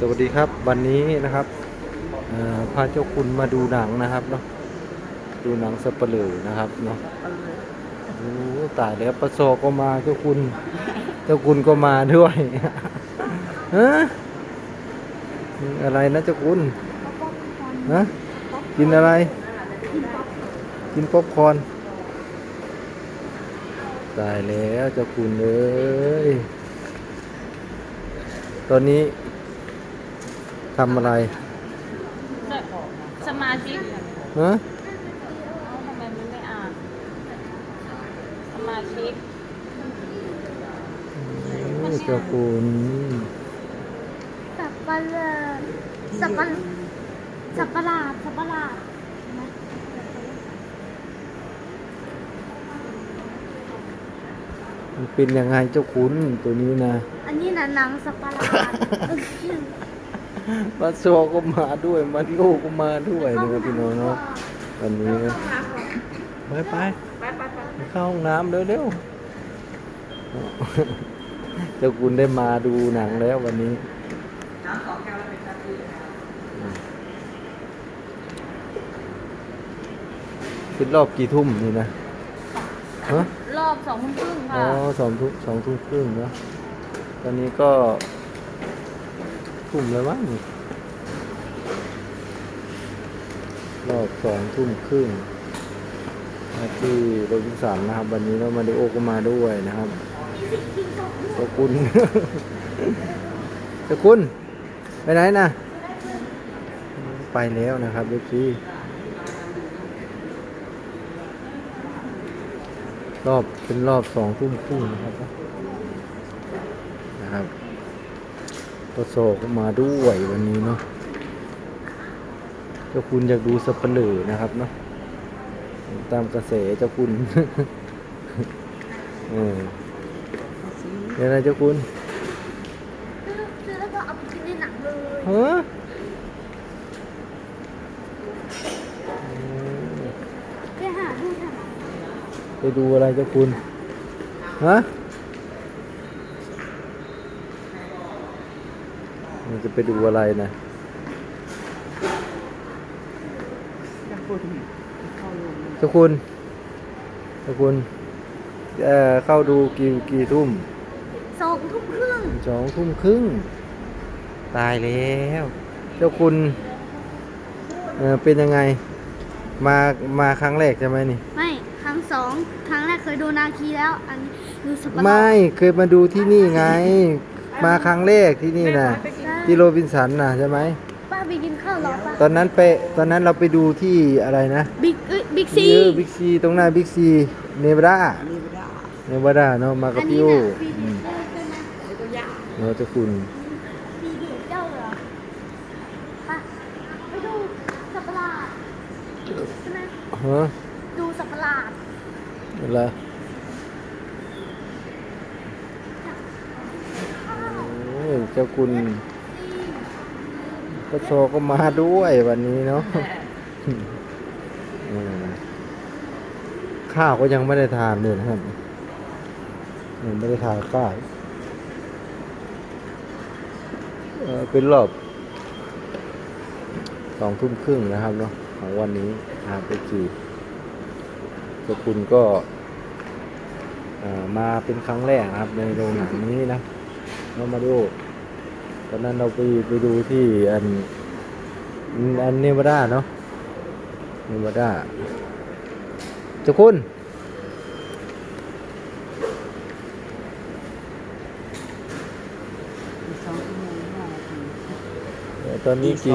สวัสดีครับวันนี้นะครับพาเจ้าคุณมาดูหนังนะครับเนาะดูหนังสเปร่อนะครับเนาะโอ้ตายแล้วประโซก็มาเจ้าคุณ เจ้าคุณก็มาด้วยฮะอะไรนะเจ้าคุณฮะกินอะไร กินป๊อปคอนตายแล้วเจ้าคุณเอ้ยตอนนี้ ทำอะไรสมาชิกฮะทำไมมันไม่อ่านสมาชิกโอ้เจ้าคุณสับปะเลอสับปะสับปะหลาดสับปะหลาดมันเป็นยังไงเจ้าคุณตัวนี้นะ อันนี้นะหนังสับปะหลาด มาโซก็มาด้วยมาริโอก็มาด้วยนะครับพี่น้องเนาะวันนี้นะไปไปไปเข้าห้องน้ำเร็วๆเจ้าคุณได้มาดูหนังแล้ววันนี้เป็นรอบกี่ทุ่มนี่นะฮะรอบสองทุ่มครึ่งอ๋อค่ะสองทุ่มสองทุ่มครึ่งเนอะตอนนี้ก็ ทุ่มแล้วมั้งนี่รอบสองทุ่มครึ่งมาที่โรบินสันนะครับ วันนี้เรามาริโอก็มาด้วยนะครับเจ้าคุณเจ้าคุณ ไปไหนนะ ไปแล้วนะครับเด็กพี่รอบเป็นรอบสองทุ่มครึ่งนะครับ ตัวโซก็มาด้วยวันนี้เนาะเจ้าคุณอยากดูสเหร่อนะครับเนาะตามกระแสเจ้าคุณเออเดี๋ยวนะเจ้าคุณซื้อแล้วก็เอาไปกินในหนังเลยฮะไปหาดูเถอะไปดูอะไรเจ้าคุณฮะ มันจะไปดูอะไรนะเจ้าคุณเจ้าคุณเอ่อเข้าดูกี่กี่ทุ่มสองทุ่มครึ่งสองทุ่มครึ่ง ตายแล้ว เจ้าคุณเออเป็นยังไง มามาครั้งแรกใช่ไหมนี่ ไม่ ครั้งสองครั้งแรกเคยดูนาคีแล้ว อันนี้ดูสับปะหลาดไม่เคยมาดูที่นี่ไง มาครั้งแรกที่นี่นะ ที่โรบินสันนะใช่ไหมป้าไปกินข้าวเหรอป้าตอนนั้นไปตอนนั้นเราไปดูที่อะไรนะบิ๊กเอ้ยบิ๊กซีเออบิ๊กซีตรงหน้าบิ๊กซีเนวาดาเนวาดาเนาะมากับอันพี่นี้โอน่ะปีอืเดีมยวใช่ไหมเนาะเจ้าคุณปีเดียวเจ้าเหรอป้าไปดูสับปะหลาดใช่ไหมฮะดูสับปะหลาดอะไรโอ้ยเจ้าคุณ ก็โชก็มาด้วยวันนี้เนาะอืมข้าวก็ยังไม่ได้ทานเลยนะครับยังไม่ได้ทานข้าวเอ่อเป็นรอบสองทุ่มครึ่งนะครับเนาะของวันนี้นะครับไปจีเจ้าคุณก็เอ่อมาเป็นครั้งแรกนะครับในโรงหนังนี้นะเรามาดู ตอนนั้นเราไปไปดูที่อันอันเนวาดาเนาะเนวาดาเจ้าคุณเอ่อตอนนี้กี่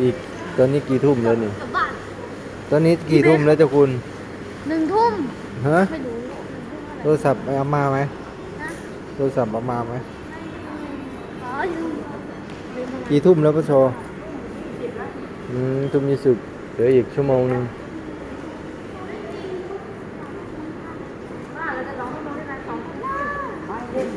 อีกตอนนี้กี่ทุ่มแล้วนี่กลับบ้านตอนนี้กี่ทุ่มแล้วเจ้าคุณหนึ่งทุ่มฮะไม่รู้โทรศัพท์เอามาไหมนะโทรศัพท์เอามาไหม อ๋ออยู่ลืมอะไร กี่ทุ่มแล้วปะโชอืมทุ่มยี่สิบเหลืออีกชั่วโมงหนึงว่าเราจะร้องให้น้องได้ไหมสองทุ่ม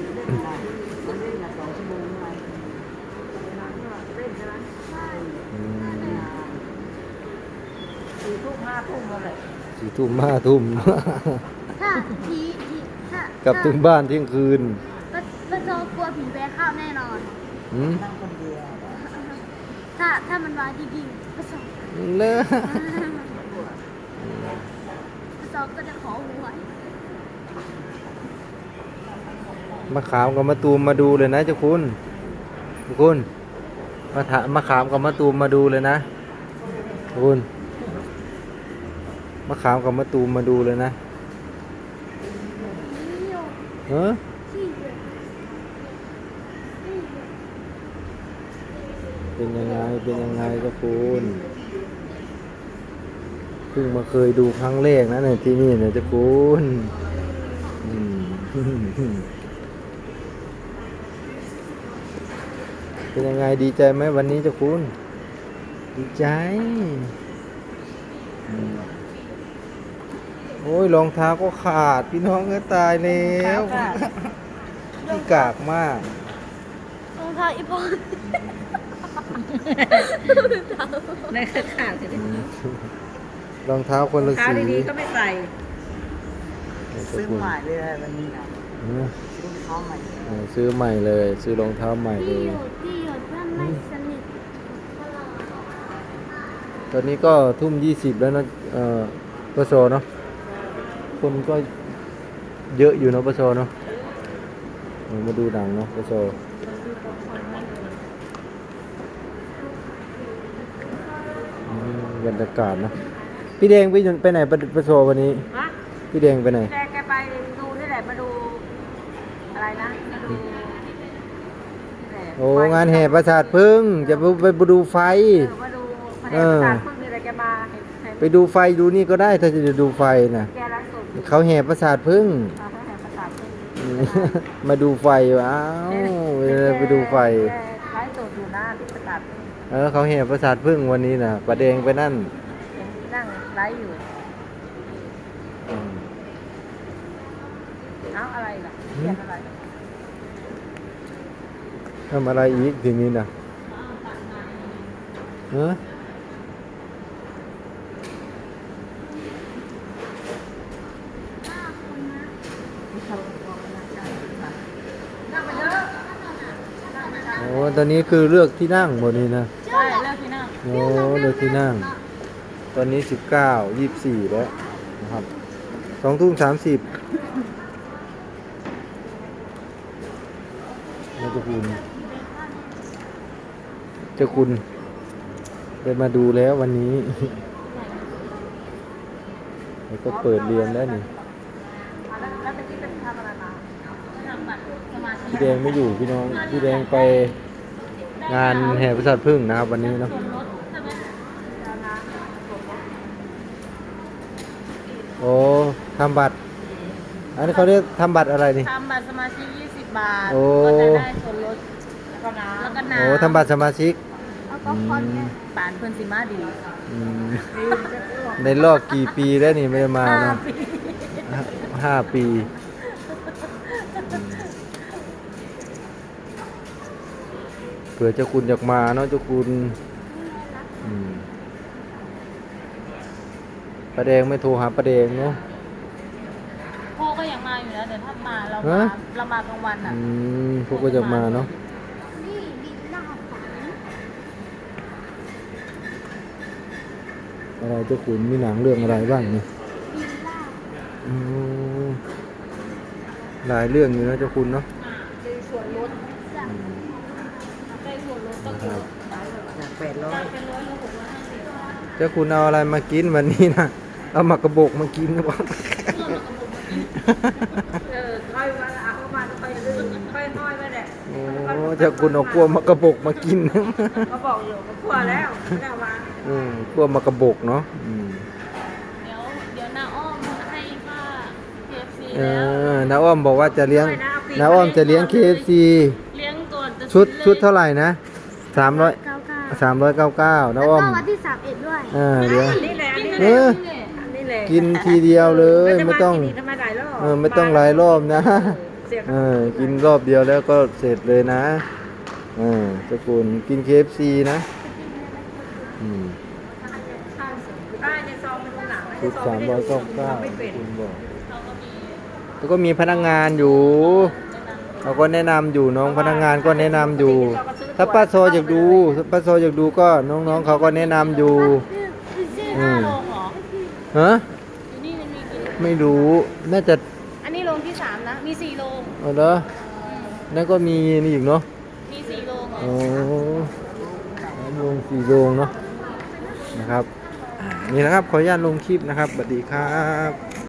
อืมสี่ทุ่มห้าทุ่มแล้วแหละสี่ทุ่มห้าทุ่มถ้าผีผีถ้ากลับถึงบ้านเที่ยงคืนป้าป้าโจกลัวผีแบกข้าวแน่นอน อหืมนั่งคนเดียวถ้าถ้ามันมาดีๆประสบเลอะประสบก็จะขอหวยมาขามกับมาตูมมาดูเลยนะเจ้าคุณเจ้าคุณมาถามาขามกับมาตูมมาดูเลยนะเจ้าคุณมาขามกับมาตูมมาดูเลยนะ นี่โยเออ ที่เดียวนี่โย เป็นยังไง เป็นยังไงเจ้าคุณเพิ่งมาเคยดูครั้งแรกนะเนี่ยที่นี่เนี่ยเจ้าคุณอืมเป็นยังไงดีใจไหมวันนี้เจ้าคุณ ดีใจอืมโอ้ยรองเท้าก็ขาด พี่น้องก็ตายแล้วค่ะพี่กากมากรองเท้าอีพอน ในกระขาดเลยรองเท้าคนละเท้าสีดีๆก็ไม่ใส่เจ้าซื้อคุณใหม่เลยวันนี้นะเออซื้อเท้าใหม่เลยเออซื้อใหม่เลย ซื้อรองเท้าใหม่เลที่ยโยที่โยเพื่อนไม่สนิทตอนนี้ก็ทุ่มยี่สิบแล้วนะเอ่อปโซเนาะคนก็เยอะอยู่เนาะปโซเนาะเออมาดูหนังเนาะปโซอืม บรรยากาศเนาะพี่แดงไปอยู่ไปไหนปปโซวันนี้ ฮะพี่แดงไปไหน แกแกไปดูที่ไหนมาดู อะไรนะมาดูที่ไหนโอ้งานแห่ประสาทพึ่งจะไปไปดูไฟ เออมาดูแผนกประสาทพึ่งนี่แหละแกมาเห็นเห็นไปดูไฟดูนี่ก็ได้ถ้าจะดูไฟนะแกไลฟ์สดอยู่เขาแห่ประสาทพึ่งเอาแผนกประสาทพึ่งมาดูไฟว้าวเออไปดูไฟ แกไลฟ์สดอยู่หน้าที่ประสาทพึ่ง เออเขาแห่ประสาทพึ่งวันนี้นะประเดงไปนั่นเห็นนั่งไลฟ์อยู่อืมเอ้าอะไรล่ะเรียนอะไรทำอะไรอีกทีนี้นะเออนั่งไปเยอะโอ้ตอนนี้คือเลือกที่นั่งหมดนี้นะใช่ เลิกที่นั่งโอ้เลือกที่นั่ง ตอนนี้สิบเก้ายี่สิบสี่แล้วนะครับสองทุ่มสามสิบแล้วเจ้าคุณ เจ้าคุณได้มาดูแล้ววันนี้ แล้วก็เปิดเรียนแล้วนี่แล้วแล้วตะกี้เป็นทำอะไรมาทำบัตรสมาชิกพี่แดงไม่อยู่พี่น้อง พี่แดงไป งานแห่ประสาทพึ่งนะครับ วันนี้เนาะส่วนลดใช่ไหมแล้วนะโอ้ทำบัตร อันนี้เขาเรียกทำบัตรอะไรนี่ ทำบัตรสมาชิก 20 บาท โอ้ ก็จะได้ส่วนลดแล้วก็น้แล้วก็น้โอ้ทำบัตรสมาชิกเอาก็คอนเนี่ยำปานเพื่อนสิมาดีอืมำในรอบกี่ปีแล้วนี่ไม่ได้มาเนาะห้าปีเผื่อเจ้าคุณอยากมาเนาะเจ้าคุณอืมประแดงไม่โทรหาประแดงเนาะพ่อก็ยังมาอยู่นะแต่ถ้ามาเราฮะมาเรามากลางวันอะอืมพวกก็อยากมาเนาะนี่ดินหน้าฝันอะไรเจ้าคุณมีหนังเรื่องอะไรบ้างนี่ดินล่าอืมหลายเรื่องอยู่นะเจ้าคุณเนาะ มีส่วนลด จาก ได้ส่วนลดตั้ง ครับ จากแปดร้อย เป็นร้อยละหกร้อยห้าสิบ เจ้าคุณเอาอะไรมากินวันนี้นะเอามากระบอกมากินหรือเปล่าเออค่อยมาเอาเข้ามาค่อยลืมค่อยน้อยไปแหละโอ้เจ้าคุณเอากลัวมากระบอกมากินเขาบอกอยู่เขากลัวแล้วไม่ได้เอามาอืมกลัวมากระบอกเนาะอืมเดี๋ยวเดี๋ยวน้าอ้อมให้ป้า KFC เอแล้วอน้าอ้อมบอกว่าจะเลี้ยงน้าอ้อมจะเลี้ยง KFC เลี้ยงก่อนจะชุดซื้อชุดเท่าไหร่นะสามร้อย เสามร้อยเก้าเก้าน้าแล้วอ้อมก็วันที่สามเอ็ดด้วยเออเดี๋ยว นี่แหละอันนี้เอแหละออันนี้แหละกินทีเดียวเลยไม่ต้องจะาที่นี่ทำไมหลายรอบเออไม่ต้องหลายรอบนะ เสียเออกินรอบเดียวแล้วก็เสร็จเลยนะเออเจ้าคุณกิน KFC นะอืมป้าในซองมันดูหนังชุดสามร้อยเก้าเก้าไม่เป็นคุณบอกเขาก็มีแล้วก็มีพนักงานอยู่ในนั้นเขาก็แนะนำอยู่น้องพนักงานก็แนะนำอยู่ ถ้าป้าโซอยากดูถ้าป้าโซอยากดูก็น้องๆเขาก็แนะนำอยู่อืมโลงเหรอฮะ อยู่นี่มันมีกี่โลไม่รู้ น่าจะอันนี้โลงที่สามนะ มีสี่โลงเอาเหรอนั่นก็มีนี่อีกเนาะ มีสี่โลงเหรอ โอ้ลงสี่โลงเนาะ นะครับอ่านี่นะครับ ขออนุญาตลงคลิปนะครับสวัสดีครับ